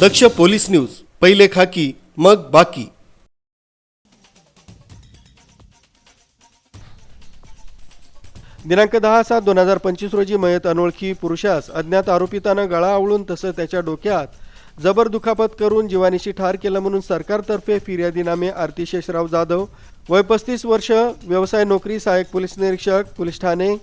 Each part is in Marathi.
दक्ष पोलीस न्यूज पहिले खाकी मग बाकी. दिनांक दहा सात दोन हजार पंचवीस रोजी मयत अनोळखी पुरुषास अज्ञात आरोपितानं गळा आवळून तसं त्याच्या डोक्यात जबर दुखापत करून जीवानीशी ठार केलं म्हणून सरकारतर्फे फिर्यादीनामे आरती शेषराव जाधव वय पस्तीस वर्ष व्यवसाय नोकरी सहाय्यक पोलीस निरीक्षक पोलीस ठाणे.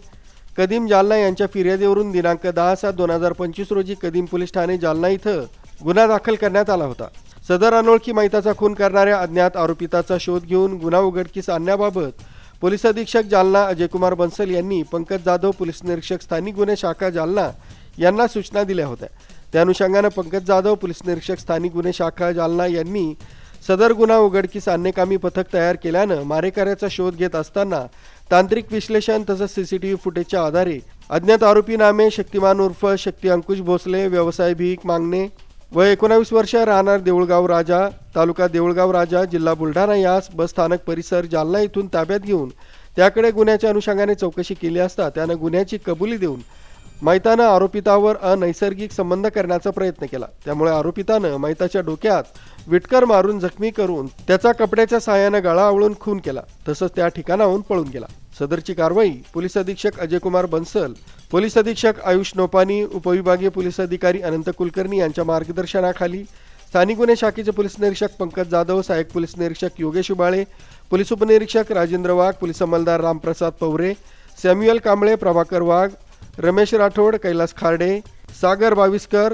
कदीम जालना यांच्या फिर्यादीवरून दिनांक दहा सात दोन हजार पंचवीस रोजी कदीम पोलीस ठाणे जालना इथं गुन्हा दाखल करण्यात आला होता. सदर अनोळखी माहिताचा खून करणाऱ्या अज्ञात आरोपिताचा शोध घेऊन गुन्हा उघडकीस आणण्याबाबत पोलीस अधीक्षक जालना अजयकुमार बन्सल यांनी पंकज जाधव पोलीस निरीक्षक स्थानिक गुन्हे शाखा जालना यांना सूचना दिल्या होत्या. त्या अनुषंगानं पंकज जाधव पोलीस निरीक्षक स्थानिक गुन्हे शाखा जालना यांनी सदर गुन्हा उघडकीस आणणेकामी पथक तयार केल्यानं मारेकऱ्याचा शोध घेत असताना तांत्रिक विश्लेषण तसंच सी सी टी व्ही फुटेजच्या आधारे अज्ञात आरोपी नामे शक्तिमान उर्फ शक्ती अंकुश भोसले व्यवसाय भीक मागणे व एकोणावीस वर्ष राहणार देऊळगाव राजा तालुका देऊळगाव राजा जिल्हा बुलढाणा यास बस स्थानक परिसर जालना इथून ताब्यात घेऊन त्याकडे गुन्ह्याच्या अनुषंगाने चौकशी केली असता त्यानं गुन्ह्याची कबुली देऊन मैतानं आरोपितावर अनैसर्गिक संबंध करण्याचा प्रयत्न केला. त्यामुळे आरोपितानं मैताच्या डोक्यात विटकर मारून जखमी करून त्याचा कपड्याच्या सहाय्यानं गळा आवळून खून केला. तसंच त्या ठिकाणाहून पळून गेला. सदरची कारवाई पोलीस अधीक्षक अजयकुमार बन्सल पोलीस अधीक्षक आयुष नोपानी उपविभागीय पोलीस अधिकारी अनंत कुलकर्णी यांच्या मार्गदर्शनाखाली स्थानिक गुन्हे शाखेचे पोलीस निरीक्षक पंकज जाधव सहाय्यक पोलीस निरीक्षक योगेश उबाळे पोलीस उपनिरीक्षक राजेंद्र वाघ पोलीस अंमलदार रामप्रसाद पवरे सॅम्युअल कांबळे प्रभाकर वाघ रमेश राठोड कैलास खार्डे सागर बाविस्कर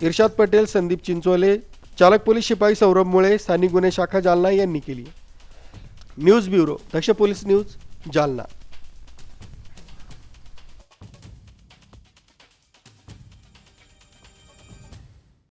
इर्शाद पटेल संदीप चिंचोले चालक पोलीस शिपाई सौरभ मुळे स्थानिक गुन्हे शाखा जालना यांनी केली. News bureau Daksh police news Jalna.